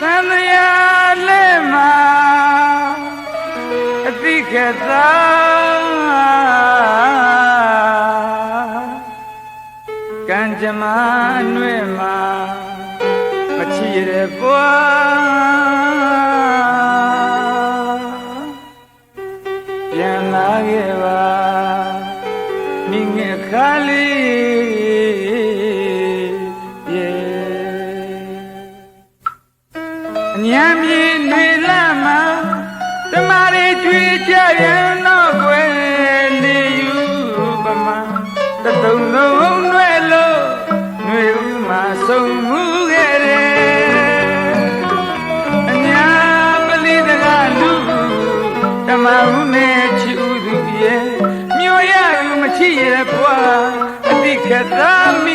သံဃာလက်မှာအတိခတာကံကြမ္မာနှဲ့မှာမချီရဲပွားပြန်လာခဲ့ပါမိငယ်ခါလေး အတိခတ်သာမိ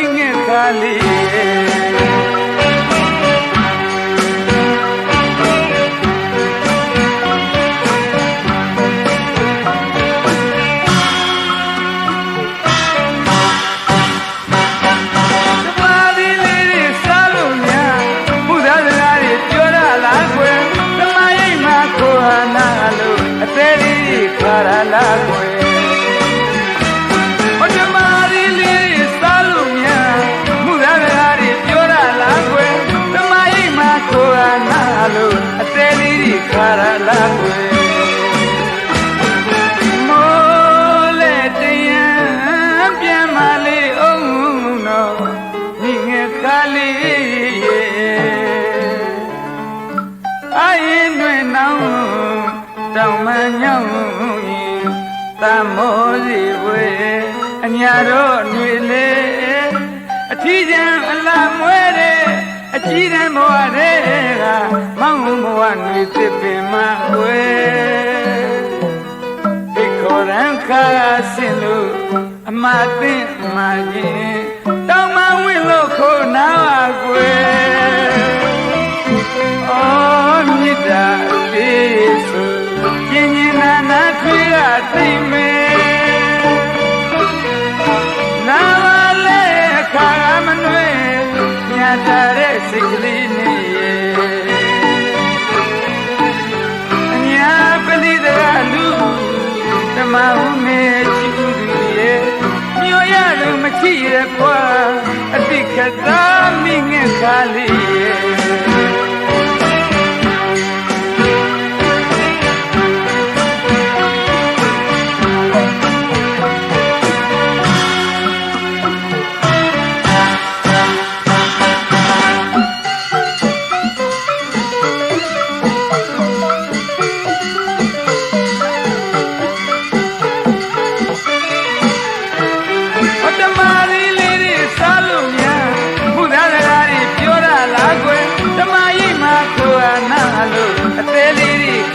ညောင်းရင်တမောစီပွေအညာတော့ຫນွေလေအထီးကျန်အလားမွဲတဲ့အကြီးတန်းဘဝတွေကမောင်းဘဝຫນွေသစ်ပင်မွယ် ဒီခေါ်ရန်ခါဆင်လို့အမသိမှရင်တောင်းမဝင့်လို့ခိုးနာပါကွယ် သိမယ်နာပါလေခါမနွေညတာတဲ့စိတ်ကလေးနဲ့ရဲ့အညာပလီတကလူဓမ္မဟုမေချီဥသူရဲ့မြို့ရလူမချီရပွားအတိခတ်သာမိငယ်ခါလေးရဲ့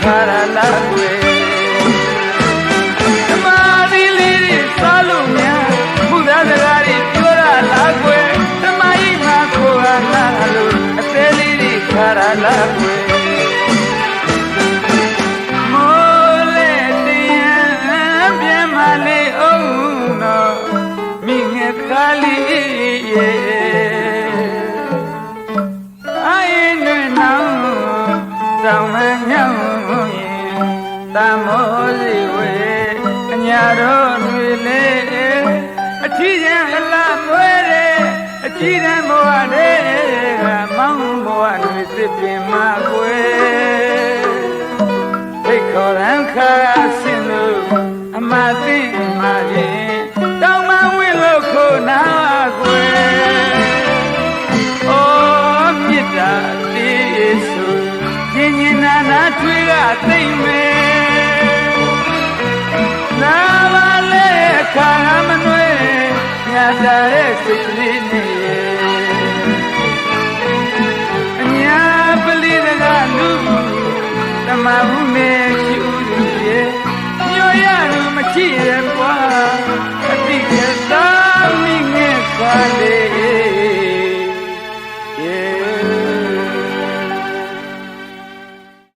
လေးတွေခါ တော်တွေလေအထီးကျန်အလားမွဲတဲ့အကြီးတန်းဘဝတွေကမောင်းဘဝတွေစစ်ပင်မှာကွယ်ဖိတ်ခေါ်ရန်ခါဆင်းလို့အမသိမှရင်တောင်းမဝင့်လို့ခိုးနာကွယ်အော်မြစ်တာလေးဆိုညင်ညင်နာနာထွေးကသိမ့်မယ် တာရဲ့စိတ်ကလေးနဲ့အညာပလီတကလူတမဟုနဲ့ရှိဦးရဲ့ညောရလူမ